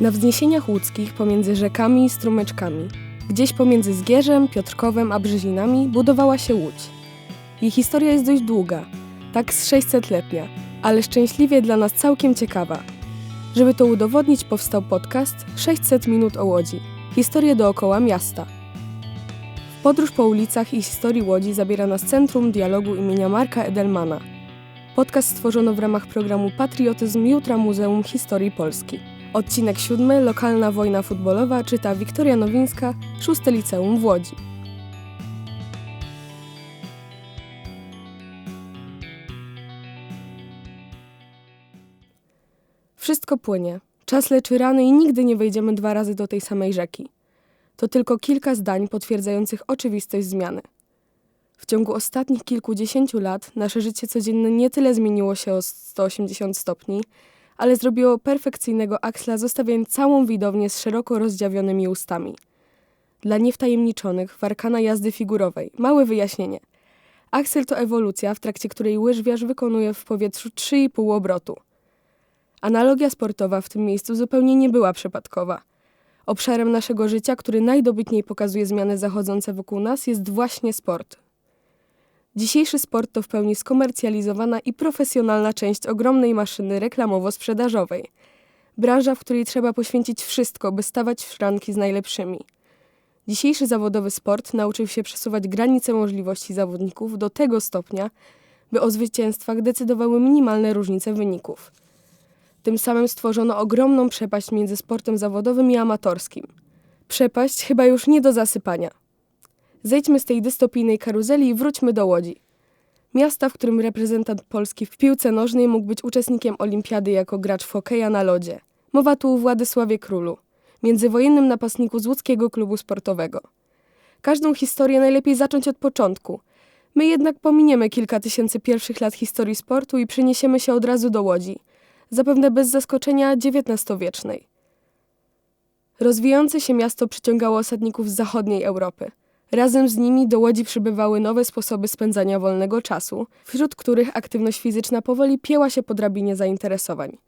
Na wzniesieniach łódzkich pomiędzy rzekami i strumyczkami, gdzieś pomiędzy Zgierzem, Piotrkowem a Brzezinami budowała się Łódź. Jej historia jest dość długa, tak z 600-letnia, ale szczęśliwie dla nas całkiem ciekawa. Żeby to udowodnić, powstał podcast 600 minut o Łodzi. Historię dookoła miasta. Podróż po ulicach i historii Łodzi zabiera nas Centrum Dialogu imienia Marka Edelmana. Podcast stworzono w ramach programu Patriotyzm Jutra Muzeum Historii Polski. Odcinek siódmy, Lokalna wojna futbolowa, czyta Wiktoria Nowińska, szóste liceum w Łodzi. Wszystko płynie. Czas leczy rany i nigdy nie wejdziemy dwa razy do tej samej rzeki. To tylko kilka zdań potwierdzających oczywistość zmiany. W ciągu ostatnich kilkudziesięciu lat nasze życie codzienne nie tyle zmieniło się o 180 stopni, ale zrobiło perfekcyjnego Axla, zostawiając całą widownię z szeroko rozdziawionymi ustami. Dla niewtajemniczonych warkana jazdy figurowej. Małe wyjaśnienie. Aksel to ewolucja, w trakcie której łyżwiarz wykonuje w powietrzu 3,5 obrotu. Analogia sportowa w tym miejscu zupełnie nie była przypadkowa. Obszarem naszego życia, który najdobitniej pokazuje zmiany zachodzące wokół nas, jest właśnie sport. Dzisiejszy sport to w pełni skomercjalizowana i profesjonalna część ogromnej maszyny reklamowo-sprzedażowej. Branża, w której trzeba poświęcić wszystko, by stawać w szranki z najlepszymi. Dzisiejszy zawodowy sport nauczył się przesuwać granice możliwości zawodników do tego stopnia, by o zwycięstwach decydowały minimalne różnice wyników. Tym samym stworzono ogromną przepaść między sportem zawodowym i amatorskim. Przepaść chyba już nie do zasypania. Zejdźmy z tej dystopijnej karuzeli i wróćmy do Łodzi. Miasta, w którym reprezentant Polski w piłce nożnej mógł być uczestnikiem olimpiady jako gracz hokeja na lodzie. Mowa tu o Władysławie Królu, międzywojennym napastniku z łódzkiego klubu sportowego. Każdą historię najlepiej zacząć od początku. My jednak pominiemy kilka tysięcy pierwszych lat historii sportu i przeniesiemy się od razu do Łodzi, zapewne bez zaskoczenia XIX-wiecznej. Rozwijające się miasto przyciągało osadników z zachodniej Europy – Razem z nimi do Łodzi przybywały nowe sposoby spędzania wolnego czasu, wśród których aktywność fizyczna powoli pieła się po drabinie zainteresowań.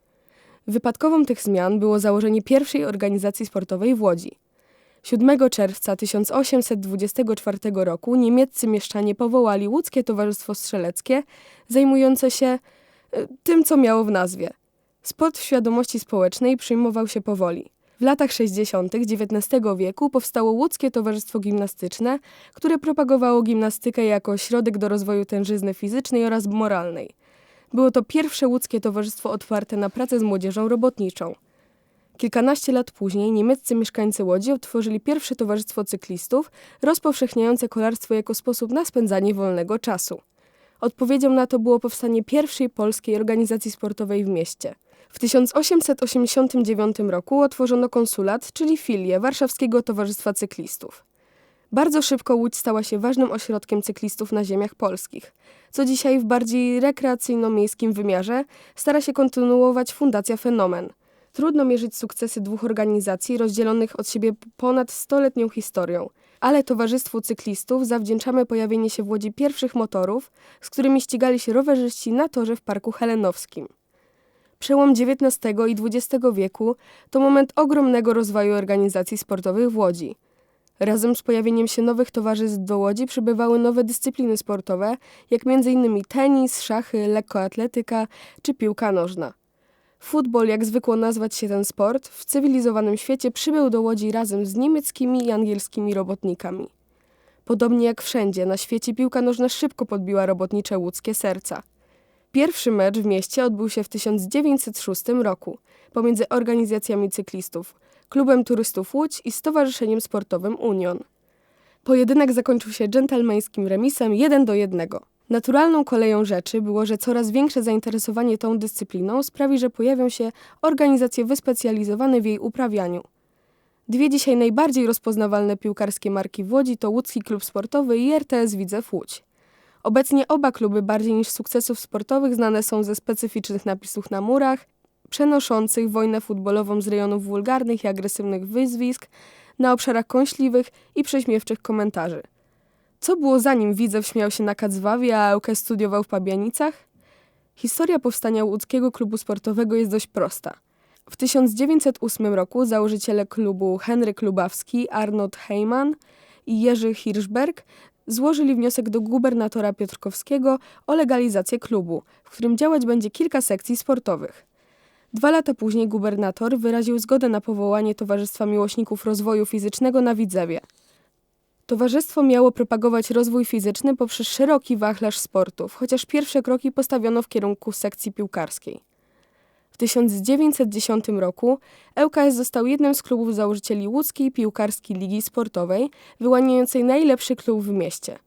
Wypadkową tych zmian było założenie pierwszej organizacji sportowej w Łodzi. 7 czerwca 1824 roku niemieccy mieszczanie powołali Łódzkie Towarzystwo Strzeleckie, zajmujące się e, tym, co miało w nazwie. Sport w świadomości społecznej przyjmował się powoli. W latach 60. XIX wieku powstało Łódzkie Towarzystwo Gimnastyczne, które propagowało gimnastykę jako środek do rozwoju tężyzny fizycznej oraz moralnej. Było to pierwsze łódzkie towarzystwo otwarte na pracę z młodzieżą robotniczą. Kilkanaście lat później niemieccy mieszkańcy Łodzi otworzyli pierwsze towarzystwo cyklistów, rozpowszechniające kolarstwo jako sposób na spędzanie wolnego czasu. Odpowiedzią na to było powstanie pierwszej polskiej organizacji sportowej w mieście – w 1889 roku otworzono konsulat, czyli filię Warszawskiego Towarzystwa Cyklistów. Bardzo szybko Łódź stała się ważnym ośrodkiem cyklistów na ziemiach polskich, co dzisiaj w bardziej rekreacyjno-miejskim wymiarze stara się kontynuować Fundacja Fenomen. Trudno mierzyć sukcesy dwóch organizacji rozdzielonych od siebie ponad stuletnią historią, ale Towarzystwu Cyklistów zawdzięczamy pojawienie się w Łodzi pierwszych motorów, z którymi ścigali się rowerzyści na torze w Parku Helenowskim. Przełom XIX i XX wieku to moment ogromnego rozwoju organizacji sportowych w Łodzi. Razem z pojawieniem się nowych towarzystw do Łodzi przybywały nowe dyscypliny sportowe, jak m.in. tenis, szachy, lekkoatletyka czy piłka nożna. Futbol, jak zwykło nazwać się ten sport, w cywilizowanym świecie przybył do Łodzi razem z niemieckimi i angielskimi robotnikami. Podobnie jak wszędzie na świecie piłka nożna szybko podbiła robotnicze łódzkie serca – Pierwszy mecz w mieście odbył się w 1906 roku pomiędzy organizacjami cyklistów, Klubem Turystów Łódź i Stowarzyszeniem Sportowym Union. Pojedynek zakończył się dżentelmeńskim remisem 1 do 1. Naturalną koleją rzeczy było, że coraz większe zainteresowanie tą dyscypliną sprawi, że pojawią się organizacje wyspecjalizowane w jej uprawianiu. Dwie dzisiaj najbardziej rozpoznawalne piłkarskie marki w Łodzi to Łódzki Klub Sportowy i RTS Widzew Łódź. Obecnie oba kluby bardziej niż sukcesów sportowych znane są ze specyficznych napisów na murach, przenoszących wojnę futbolową z rejonów wulgarnych i agresywnych wyzwisk na obszarach kąśliwych i prześmiewczych komentarzy. Co było zanim Widzew śmiał się na Kacwawie, a Ełkę studiował w Pabianicach? Historia powstania łódzkiego klubu sportowego jest dość prosta. W 1908 roku założyciele klubu Henryk Lubawski, Arnold Heyman i Jerzy Hirschberg złożyli wniosek do gubernatora Piotrkowskiego o legalizację klubu, w którym działać będzie kilka sekcji sportowych. Dwa lata później gubernator wyraził zgodę na powołanie Towarzystwa Miłośników Rozwoju Fizycznego na Widzewie. Towarzystwo miało propagować rozwój fizyczny poprzez szeroki wachlarz sportów, chociaż pierwsze kroki postawiono w kierunku sekcji piłkarskiej. W 1910 roku ŁKS został jednym z klubów założycieli łódzkiej piłkarskiej ligi sportowej, wyłaniającej najlepszy klub w mieście.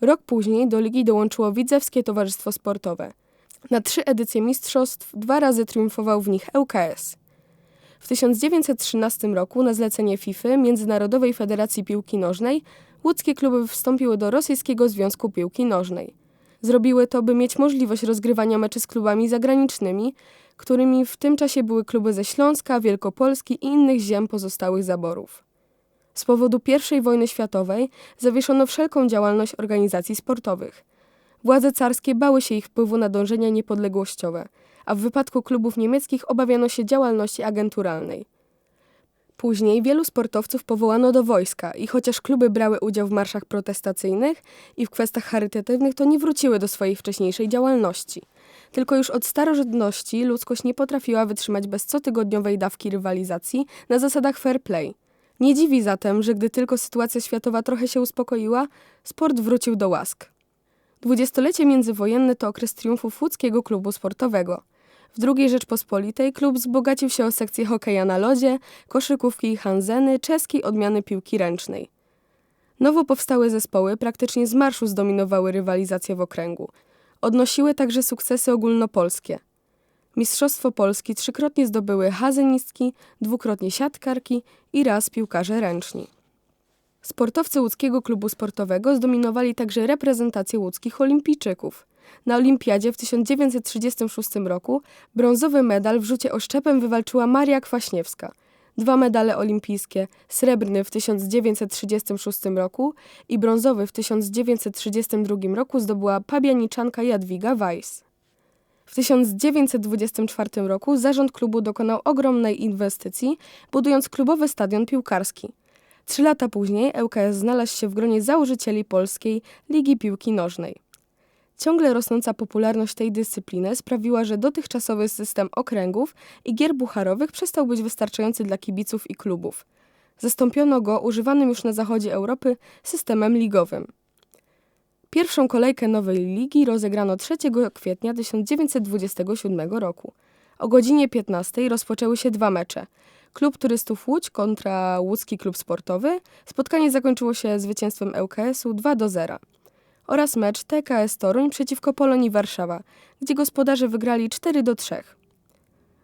Rok później do ligi dołączyło Widzewskie Towarzystwo Sportowe. Na trzy edycje mistrzostw dwa razy triumfował w nich ŁKS. W 1913 roku na zlecenie FIFA, Międzynarodowej Federacji Piłki Nożnej, łódzkie kluby wstąpiły do Rosyjskiego Związku Piłki Nożnej. Zrobiły to, by mieć możliwość rozgrywania meczy z klubami zagranicznymi, którymi w tym czasie były kluby ze Śląska, Wielkopolski i innych ziem pozostałych zaborów. Z powodu I wojny światowej zawieszono wszelką działalność organizacji sportowych. Władze carskie bały się ich wpływu na dążenia niepodległościowe, a w wypadku klubów niemieckich obawiano się działalności agenturalnej. Później wielu sportowców powołano do wojska i chociaż kluby brały udział w marszach protestacyjnych i w kwestiach charytatywnych, to nie wróciły do swojej wcześniejszej działalności. Tylko już od starożytności ludzkość nie potrafiła wytrzymać bez cotygodniowej dawki rywalizacji na zasadach fair play. Nie dziwi zatem, że gdy tylko sytuacja światowa trochę się uspokoiła, sport wrócił do łask. Dwudziestolecie międzywojenne to okres triumfów łódzkiego klubu sportowego. W II Rzeczpospolitej klub wzbogacił się o sekcję hokeja na lodzie, koszykówki i hanzeny, czeskiej odmiany piłki ręcznej. Nowo powstałe zespoły praktycznie z marszu zdominowały rywalizację w okręgu. Odnosiły także sukcesy ogólnopolskie. Mistrzostwo Polski trzykrotnie zdobyły hazenistki, dwukrotnie siatkarki i raz piłkarze ręczni. Sportowcy łódzkiego klubu sportowego zdominowali także reprezentację łódzkich olimpijczyków. Na olimpiadzie w 1936 roku brązowy medal w rzucie oszczepem wywalczyła Maria Kwaśniewska. Dwa medale olimpijskie, srebrny w 1936 roku i brązowy w 1932 roku zdobyła pabianiczanka Jadwiga Weiss. W 1924 roku zarząd klubu dokonał ogromnej inwestycji, budując klubowy stadion piłkarski. Trzy lata później ŁKS znalazł się w gronie założycieli Polskiej Ligi Piłki Nożnej. Ciągle rosnąca popularność tej dyscypliny sprawiła, że dotychczasowy system okręgów i gier bucharowych przestał być wystarczający dla kibiców i klubów. Zastąpiono go używanym już na zachodzie Europy systemem ligowym. Pierwszą kolejkę nowej ligi rozegrano 3 kwietnia 1927 roku. O godzinie 15 rozpoczęły się dwa mecze. Klub Turystów Łódź kontra Łódzki Klub Sportowy. Spotkanie zakończyło się zwycięstwem ŁKS-u 2 do 0 oraz mecz TKS Toruń przeciwko Polonii Warszawa, gdzie gospodarze wygrali 4 do 3.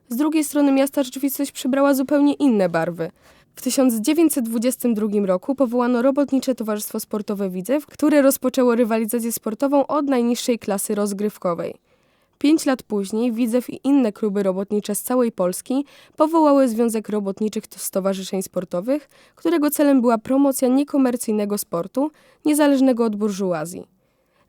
Z drugiej strony miasta rzeczywistość przybrała zupełnie inne barwy. W 1922 roku powołano Robotnicze Towarzystwo Sportowe Widzew, które rozpoczęło rywalizację sportową od najniższej klasy rozgrywkowej. Pięć lat później Widzew i inne kluby robotnicze z całej Polski powołały Związek Robotniczych Stowarzyszeń Sportowych, którego celem była promocja niekomercyjnego sportu, niezależnego od burżuazji.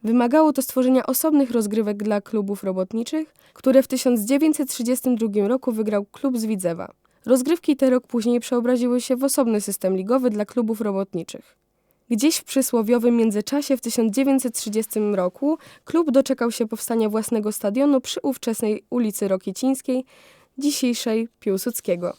Wymagało to stworzenia osobnych rozgrywek dla klubów robotniczych, które w 1932 roku wygrał klub z Widzewa. Rozgrywki te rok później przeobraziły się w osobny system ligowy dla klubów robotniczych. Gdzieś w przysłowiowym międzyczasie w 1930 roku klub doczekał się powstania własnego stadionu przy ówczesnej ulicy Rokicińskiej, dzisiejszej Piłsudskiego.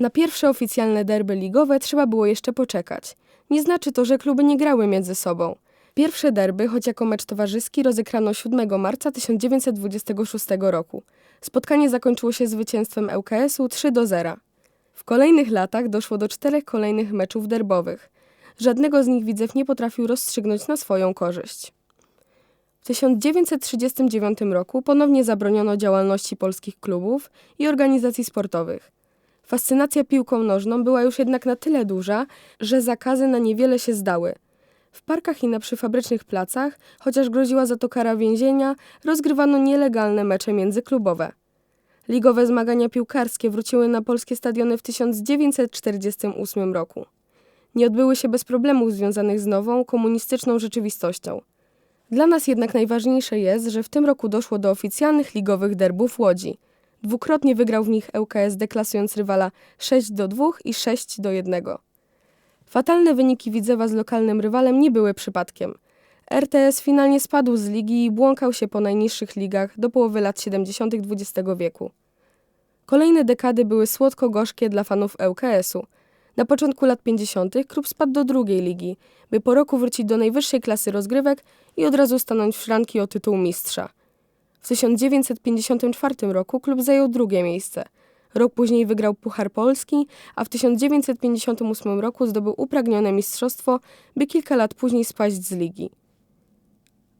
Na pierwsze oficjalne derby ligowe trzeba było jeszcze poczekać. Nie znaczy to, że kluby nie grały między sobą. Pierwsze derby, choć jako mecz towarzyski, rozegrano 7 marca 1926 roku. Spotkanie zakończyło się zwycięstwem ŁKS-u 3 do 0. W kolejnych latach doszło do czterech kolejnych meczów derbowych. Żadnego z nich Widzew nie potrafił rozstrzygnąć na swoją korzyść. W 1939 roku ponownie zabroniono działalności polskich klubów i organizacji sportowych. Fascynacja piłką nożną była już jednak na tyle duża, że zakazy na niewiele się zdały – w parkach i na przyfabrycznych placach, chociaż groziła za to kara więzienia, rozgrywano nielegalne mecze międzyklubowe. Ligowe zmagania piłkarskie wróciły na polskie stadiony w 1948 roku. Nie odbyły się bez problemów związanych z nową, komunistyczną rzeczywistością. Dla nas jednak najważniejsze jest, że w tym roku doszło do oficjalnych ligowych derbów Łodzi. Dwukrotnie wygrał w nich ŁKS, deklasując rywala 6 do 2 i 6 do 1. Fatalne wyniki Widzewa z lokalnym rywalem nie były przypadkiem. RTS finalnie spadł z ligi i błąkał się po najniższych ligach do połowy lat 70. XX wieku. Kolejne dekady były słodko-gorzkie dla fanów ŁKS-u. Na początku lat 50. klub spadł do drugiej ligi, by po roku wrócić do najwyższej klasy rozgrywek i od razu stanąć w szranki o tytuł mistrza. W 1954 roku klub zajął drugie miejsce. Rok później wygrał Puchar Polski, a w 1958 roku zdobył upragnione mistrzostwo, by kilka lat później spaść z ligi.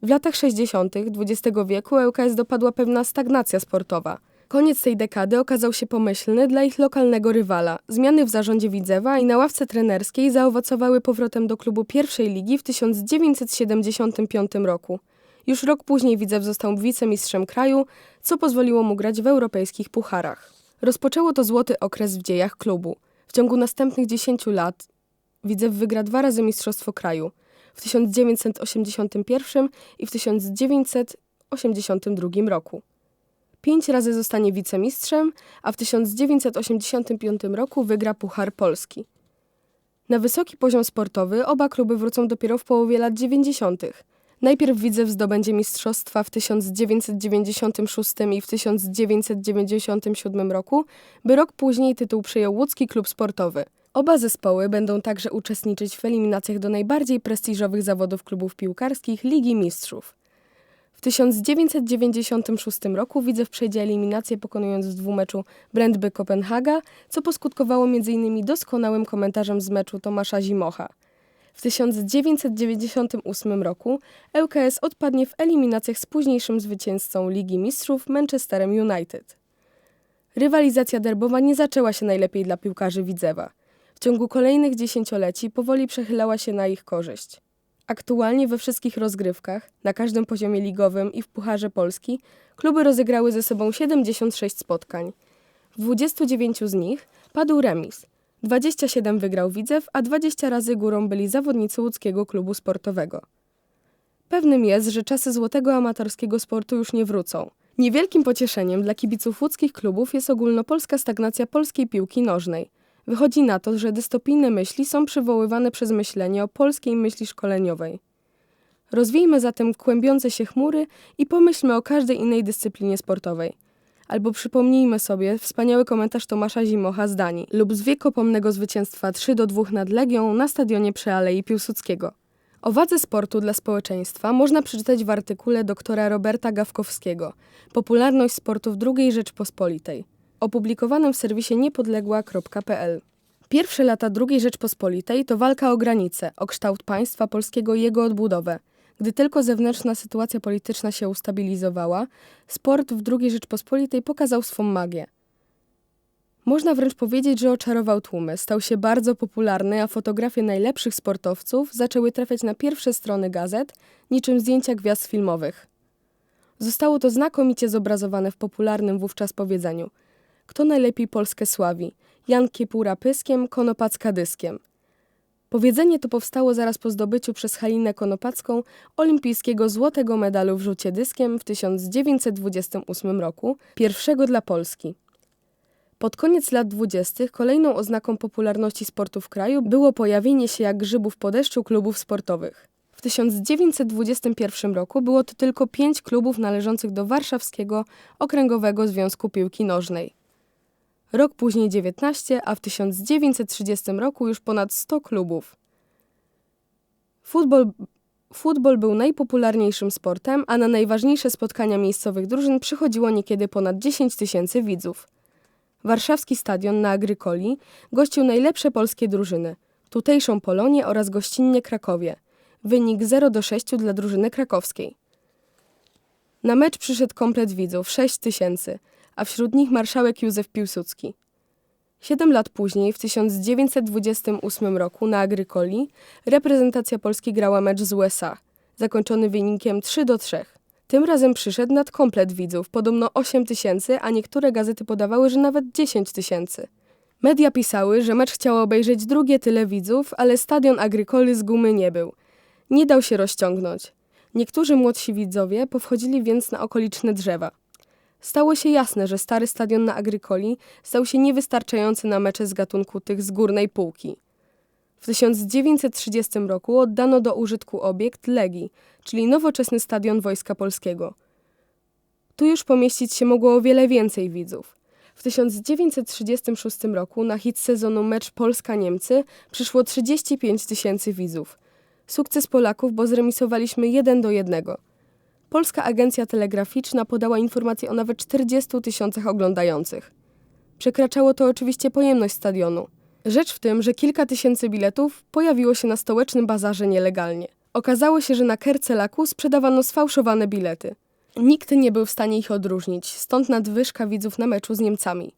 W latach 60. XX wieku ŁKS dopadła pewna stagnacja sportowa. Koniec tej dekady okazał się pomyślny dla ich lokalnego rywala. Zmiany w zarządzie Widzewa i na ławce trenerskiej zaowocowały powrotem do klubu pierwszej ligi w 1975 roku. Już rok później Widzew został wicemistrzem kraju, co pozwoliło mu grać w europejskich pucharach. Rozpoczęło to złoty okres w dziejach klubu. W ciągu następnych 10 lat Widzew wygra dwa razy Mistrzostwo Kraju w 1981 i w 1982 roku. Pięć razy zostanie wicemistrzem, a w 1985 roku wygra Puchar Polski. Na wysoki poziom sportowy oba kluby wrócą dopiero w połowie lat 90. Najpierw Widzew zdobędzie mistrzostwa w 1996 i w 1997 roku, by rok później tytuł przyjął Łódzki Klub Sportowy. Oba zespoły będą także uczestniczyć w eliminacjach do najbardziej prestiżowych zawodów klubów piłkarskich Ligi Mistrzów. W 1996 roku Widzew przejdzie eliminację pokonując w dwumeczu Brentby Kopenhaga, co poskutkowało m.in. doskonałym komentarzem z meczu Tomasza Zimocha. W 1998 roku ŁKS odpadnie w eliminacjach z późniejszym zwycięzcą Ligi Mistrzów Manchesterem United. Rywalizacja derbowa nie zaczęła się najlepiej dla piłkarzy Widzewa. W ciągu kolejnych dziesięcioleci powoli przechylała się na ich korzyść. Aktualnie we wszystkich rozgrywkach, na każdym poziomie ligowym i w Pucharze Polski, kluby rozegrały ze sobą 76 spotkań. W 29 z nich padł remis. 27 wygrał Widzew, a 20 razy górą byli zawodnicy łódzkiego klubu sportowego. Pewnym jest, że czasy złotego amatorskiego sportu już nie wrócą. Niewielkim pocieszeniem dla kibiców łódzkich klubów jest ogólnopolska stagnacja polskiej piłki nożnej. Wychodzi na to, że dystopijne myśli są przywoływane przez myślenie o polskiej myśli szkoleniowej. Rozwijmy zatem kłębiące się chmury i pomyślmy o każdej innej dyscyplinie sportowej. Albo przypomnijmy sobie wspaniały komentarz Tomasza Zimocha z Danii lub z wiekopomnego zwycięstwa 3 do 2 nad Legią na stadionie przy Alei Piłsudskiego. O wadze sportu dla społeczeństwa można przeczytać w artykule doktora Roberta Gawkowskiego Popularność sportu w II Rzeczpospolitej opublikowanym w serwisie niepodległa.pl. Pierwsze lata II Rzeczpospolitej to walka o granice, o kształt państwa polskiego i jego odbudowę. Gdy tylko zewnętrzna sytuacja polityczna się ustabilizowała, sport w II Rzeczpospolitej pokazał swą magię. Można wręcz powiedzieć, że oczarował tłumy, stał się bardzo popularny, a fotografie najlepszych sportowców zaczęły trafiać na pierwsze strony gazet, niczym zdjęcia gwiazd filmowych. Zostało to znakomicie zobrazowane w popularnym wówczas powiedzeniu – kto najlepiej Polskę sławi? Jan Kiepura pyskiem, Konopacka dyskiem. Powiedzenie to powstało zaraz po zdobyciu przez Halinę Konopacką olimpijskiego złotego medalu w rzucie dyskiem w 1928 roku, pierwszego dla Polski. Pod koniec lat dwudziestych kolejną oznaką popularności sportu w kraju było pojawienie się jak grzybów po deszczu klubów sportowych. W 1921 roku było to tylko pięć klubów należących do Warszawskiego Okręgowego Związku Piłki Nożnej rok później 19, a w 1930 roku już ponad 100 klubów. Futbol, futbol był najpopularniejszym sportem, a na najważniejsze spotkania miejscowych drużyn przychodziło niekiedy ponad 10 tysięcy widzów. Warszawski stadion na Agrykoli gościł najlepsze polskie drużyny, tutejszą Polonię oraz gościnnie Krakowie. Wynik 0 do 6 dla drużyny krakowskiej. Na mecz przyszedł komplet widzów 6 tysięcy, a wśród nich marszałek Józef Piłsudski. Siedem lat później, w 1928 roku na Agrykoli, reprezentacja Polski grała mecz z USA, zakończony wynikiem 3 do 3. Tym razem przyszedł nad komplet widzów, podobno 8 tysięcy, a niektóre gazety podawały, że nawet 10 tysięcy. Media pisały, że mecz chciało obejrzeć drugie tyle widzów, ale stadion Agrykoli z gumy nie był. Nie dał się rozciągnąć. Niektórzy młodsi widzowie powchodzili więc na okoliczne drzewa. Stało się jasne, że stary stadion na Agrykoli stał się niewystarczający na mecze z gatunku tych z górnej półki. W 1930 roku oddano do użytku obiekt Legii, czyli nowoczesny stadion Wojska Polskiego. Tu już pomieścić się mogło o wiele więcej widzów. W 1936 roku na hit sezonu mecz Polska-Niemcy przyszło 35 tysięcy widzów. Sukces Polaków, bo zremisowaliśmy 1 do 1. Polska Agencja Telegraficzna podała informację o nawet 40 tysiącach oglądających. Przekraczało to oczywiście pojemność stadionu. Rzecz w tym, że kilka tysięcy biletów pojawiło się na stołecznym bazarze nielegalnie. Okazało się, że na Kercelaku sprzedawano sfałszowane bilety. Nikt nie był w stanie ich odróżnić, stąd nadwyżka widzów na meczu z Niemcami.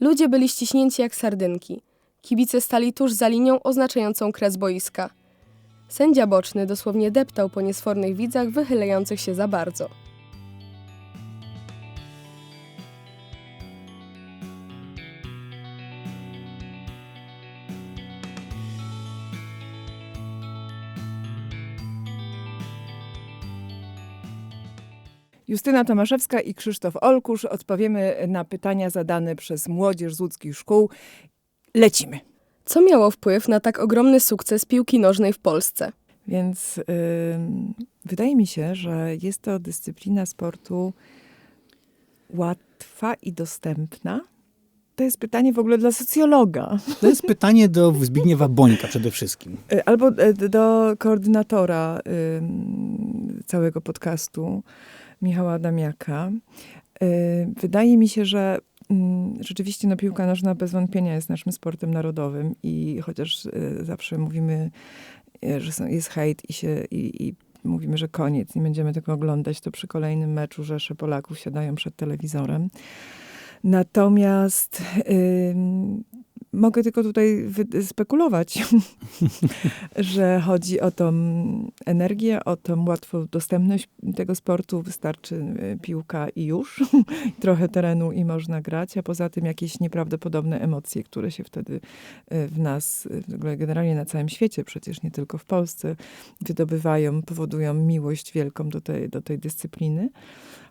Ludzie byli ściśnięci jak sardynki. Kibice stali tuż za linią oznaczającą kres boiska. Sędzia boczny dosłownie deptał po niesfornych widzach wychylających się za bardzo. Justyna Tomaszewska i Krzysztof Olkusz odpowiemy na pytania zadane przez młodzież z łódzkich szkół. Lecimy. Co miało wpływ na tak ogromny sukces piłki nożnej w Polsce? Więc ym, wydaje mi się, że jest to dyscyplina sportu łatwa i dostępna. To jest pytanie w ogóle dla socjologa. To jest pytanie do Zbigniewa Bońka przede wszystkim. Y, Albo y, do koordynatora całego podcastu, Michała Adamiaka. Y, Wydaje mi się, że rzeczywiście no, piłka nożna bez wątpienia jest naszym sportem narodowym i chociaż y, zawsze mówimy, y, że jest hejt i, się, i, i mówimy, że koniec, nie będziemy tego oglądać, to przy kolejnym meczu rzesze Polaków siadają przed telewizorem. Natomiast mogę tylko tutaj spekulować, że chodzi o tą energię, o tą łatwą dostępność tego sportu. Wystarczy y, piłka i już. Trochę terenu i można grać, a poza tym jakieś nieprawdopodobne emocje, które się wtedy y, w nas, w ogóle generalnie na całym świecie, przecież nie tylko w Polsce, wydobywają, powodują miłość wielką do tej, do tej dyscypliny.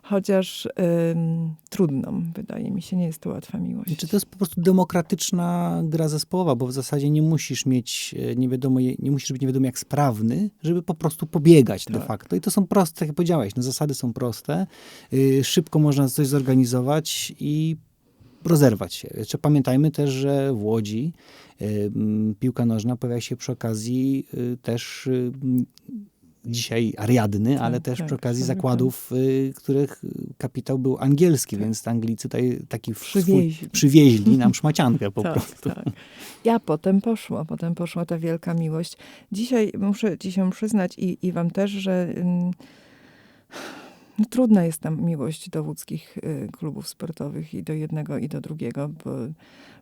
Chociaż ym, trudną, wydaje mi się, nie jest to łatwa miłość. Czy to jest po prostu demokratyczna gra zespołowa, bo w zasadzie nie musisz mieć, e, nie wiadomo, nie musisz być nie wiadomo jak sprawny, żeby po prostu pobiegać de Tak. facto. I to są proste, tak jak powiedziałeś, no zasady są proste, y, szybko można coś zorganizować i rozerwać się. Jeszcze pamiętajmy też, że w Łodzi y, piłka nożna pojawia się przy okazji y, też y, dzisiaj Ariadny, Tak, ale też tak, przy okazji tak, zakładów, y, których kapitał był angielski, więc Anglicy tutaj taki w- swój, Przywieźli. przywieźli nam szmaciankę po tak, prostu. tak. Ja potem poszło, potem poszła ta wielka miłość. Dzisiaj muszę ci się przyznać i, i wam też, że ym, no, trudna jest tam miłość do łódzkich y, klubów sportowych i do jednego i do drugiego, bo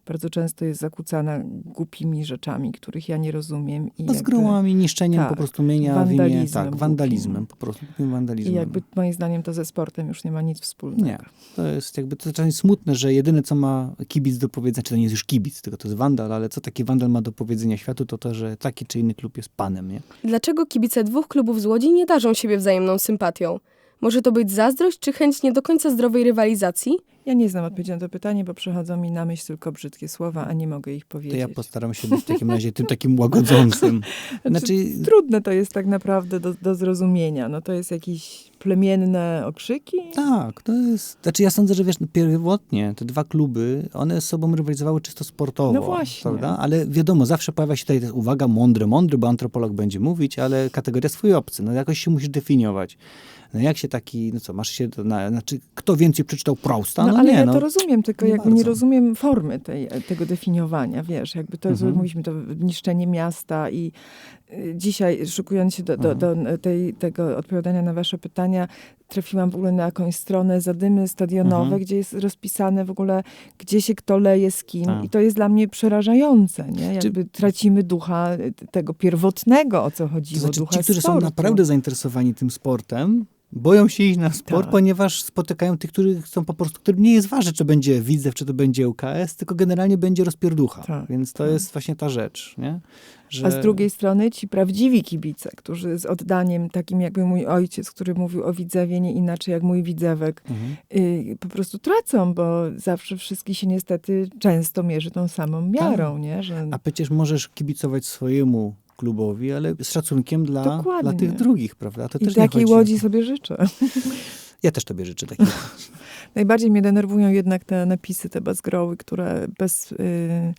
bardzo często jest zakłócana głupimi rzeczami, których ja nie rozumiem. I No, z grołami, niszczeniem tak, po prostu mienia w imię, wandalizmem tak, wandalizmem, po prostu wandalizmem. I jakby moim zdaniem to ze sportem już nie ma nic wspólnego. Nie, to jest jakby to czasami smutne, że jedyne co ma kibic do powiedzenia, czy to nie jest już kibic, tylko to jest wandal, ale co taki wandal ma do powiedzenia światu, to to, że taki czy inny klub jest panem, nie? Dlaczego kibice dwóch klubów z Łodzi nie darzą siebie wzajemną sympatią? Może to być zazdrość czy chęć nie do końca zdrowej rywalizacji? Ja nie znam odpowiedzi na to pytanie, bo przychodzą mi na myśl tylko brzydkie słowa, a nie mogę ich To powiedzieć. ja postaram się być w takim razie tym takim łagodzącym. Znaczy, Trudne to jest tak naprawdę do, do zrozumienia. No to jest jakieś plemienne okrzyki. tak, to jest, znaczy ja sądzę, że wiesz, no, pierwotnie te dwa kluby, one z sobą rywalizowały czysto sportowo, No właśnie. prawda? Ale wiadomo, zawsze pojawia się tutaj, ta uwaga, mądry, mądry, bo antropolog będzie mówić, ale kategoria swój obcy, no jakoś się musisz definiować. No jak się taki, no co, masz się, to na, znaczy kto więcej przeczytał Prousta? No, No, ale nie, ja no. to rozumiem, tylko nie jakby nie bardzo. rozumiem formy tej, tego definiowania, wiesz, jakby to, Mhm. mówiliśmy, to niszczenie miasta i y, dzisiaj, szykując się do, do, do Mhm. tej, tego odpowiadania na wasze pytania, trafiłam w ogóle na jakąś stronę zadymy stadionowe, Mhm. gdzie jest rozpisane w ogóle, gdzie się kto leje z kim Tak. i to jest dla mnie przerażające, nie? Jakby tracimy ducha y, tego pierwotnego, o co To chodziło, znaczy, ducha ci, którzy są sportu. naprawdę zainteresowani tym sportem, boją się iść na sport, Tak. ponieważ spotykają tych, których chcą po prostu, którym nie jest ważne, czy będzie Widzew, czy to będzie UKS, tylko generalnie będzie rozpierducha. Tak, Więc to tak. jest właśnie ta rzecz, nie? Że... A z drugiej strony ci prawdziwi kibice, którzy z oddaniem, takim jakby mój ojciec, który mówił o Widzewie nie inaczej jak mój Widzewek, Mhm. y, po prostu tracą, bo zawsze wszystkich się niestety często mierzy tą samą miarą, nie? Że... Tak. A przecież możesz kibicować swojemu klubowi, ale z szacunkiem dla, dla tych drugich, prawda? To I też takiej łodzi sobie życzę. Ja też tobie życzę takiej. Najbardziej mnie denerwują jednak te napisy, te bezgroły, które bez y,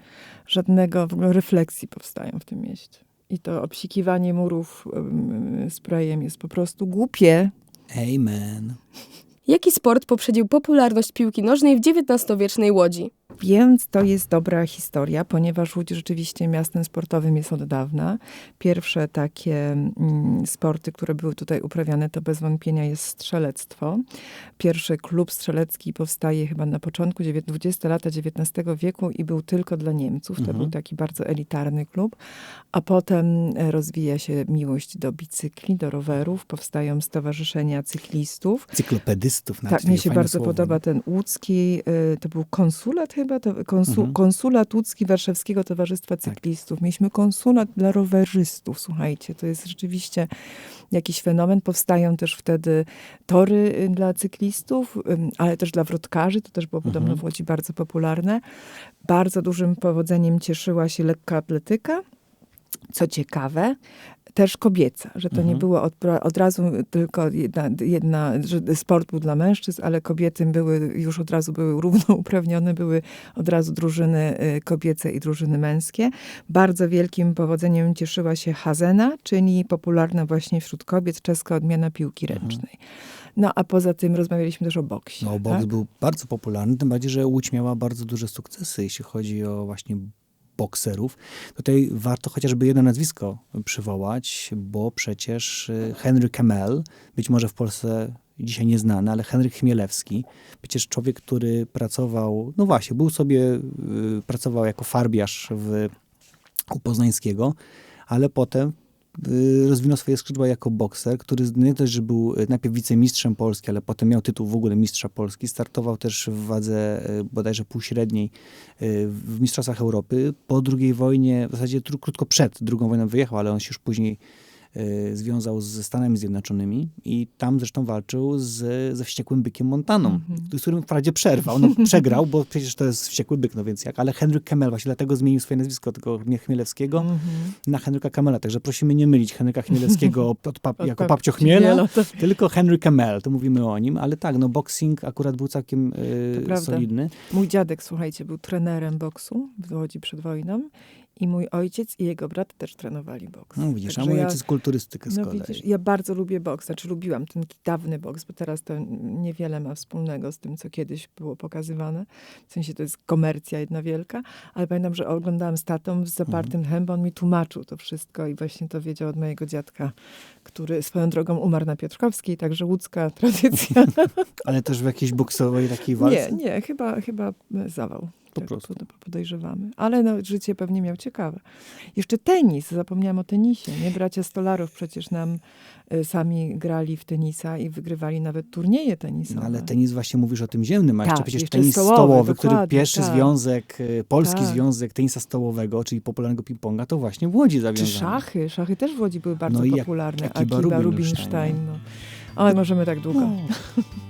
żadnego w ogóle refleksji powstają w tym mieście. I to obsikiwanie murów y, sprayem jest po prostu głupie. Amen. Jaki sport poprzedził popularność piłki nożnej w XIX-wiecznej Łodzi? Więc to jest dobra historia, ponieważ Łódź rzeczywiście miastem sportowym jest od dawna. Pierwsze takie mm, sporty, które były tutaj uprawiane, to bez wątpienia jest strzelectwo. Pierwszy klub strzelecki powstaje chyba na początku dziewię- 20 lata XIX wieku i był tylko dla Niemców. To Mhm. był taki bardzo elitarny klub. A potem e, rozwija się miłość do bicykli, do rowerów. Powstają stowarzyszenia cyklistów. Cyklopedystów. Nawet Tak, takie mnie się bardzo słowo. podoba ten łódzki, y, to był konsulat chyba, to konsu, Mhm. konsulat łódzki Warszawskiego Towarzystwa Cyklistów. Mieliśmy konsulat dla rowerzystów, słuchajcie, to jest rzeczywiście jakiś fenomen. Powstają też wtedy tory y, dla cyklistów, ale też dla wrotkarzy, to też było podobno Mhm. w Łodzi bardzo popularne. Bardzo dużym powodzeniem cieszyła się lekka atletyka. Co ciekawe, też kobieca, że to nie Mhm. było od, od razu tylko jedna, jedna, że sport był dla mężczyzn, ale kobiety były, już od razu były równouprawnione, były od razu drużyny y, kobiece i drużyny męskie. Bardzo wielkim powodzeniem cieszyła się Hazena, czyli popularna właśnie wśród kobiet czeska odmiana piłki Mhm. ręcznej. No a poza tym rozmawialiśmy też o boksie. No, boks tak? był bardzo popularny, tym bardziej, że Łódź miała bardzo duże sukcesy, jeśli chodzi o właśnie bokserów. Tutaj warto chociażby jedno nazwisko przywołać, bo przecież y, Henry Kemel, być może w Polsce dzisiaj nieznany, ale Henryk Chmielewski, przecież człowiek, który pracował, no właśnie, był sobie, y, pracował jako farbiarz w, u Poznańskiego, ale potem rozwinął swoje skrzydła jako bokser, który nie dość, że był y, najpierw wicemistrzem Polski, ale potem miał tytuł w ogóle mistrza Polski. Startował też w wadze y, bodajże półśredniej y, w Mistrzostwach Europy. Po II wojnie, w zasadzie krótko przed II wojną wyjechał, ale on się już później y, związał ze Stanami Zjednoczonymi i tam zresztą walczył z, ze wściekłym bykiem Montaną, Mhm. z którym wprawdzie przerwał. No przegrał, bo przecież to jest wściekły byk, no więc jak. Ale Henryk Kemel właśnie dlatego zmienił swoje nazwisko, tego Chmielewskiego Mhm. na Henryka Kamela. Także prosimy nie mylić Henryka Chmielewskiego od pap- Od jako pap- papcio Chmiela, tak. tylko Henry Kamel, to mówimy o nim, ale tak, no boxing akurat był całkiem To y, solidny. Mój dziadek, słuchajcie, był trenerem boksu w Łodzi przed wojną i mój ojciec i jego brat też trenowali boks. No widzisz, a Także mój ja, ojciec kulturystykę z no kolei. widzisz, ja bardzo lubię boks, znaczy lubiłam ten dawny boks, bo teraz to niewiele ma wspólnego z tym, co kiedyś było pokazywane. W sensie to jest komercja jedna wielka, ale pamiętam, że oglądałam z tatą z zapartym Mhm. on mi tłumaczył to wszystko i właśnie to wiedział od mojego dziadka, który swoją drogą umarł na Piotrkowskiej, także łódzka tradycja. Ale też w jakiejś boksowej takiej walce? Nie, nie, chyba, chyba zawał. Po prostu. pod- Podejrzewamy. Ale no, życie pewnie miał ciekawe. Jeszcze tenis, zapomniałam o tenisie. Nie? Bracia Stolarów przecież nam y, sami grali w tenisa i wygrywali nawet turnieje tenisowe. No, ale tenis właśnie mówisz o tym ziemnym, a jeszcze Tak, przecież jeszcze tenis stołowy, stołowy, który pierwszy tak. związek, y, polski Tak. związek tenisa stołowego, czyli popularnego ping-ponga, to właśnie w Łodzi Czy zawiązano. szachy? Szachy też w Łodzi były bardzo No i popularne. Akiba Akiba Rubinstein, Rubinstein. No. Oj, możemy tak długo. No.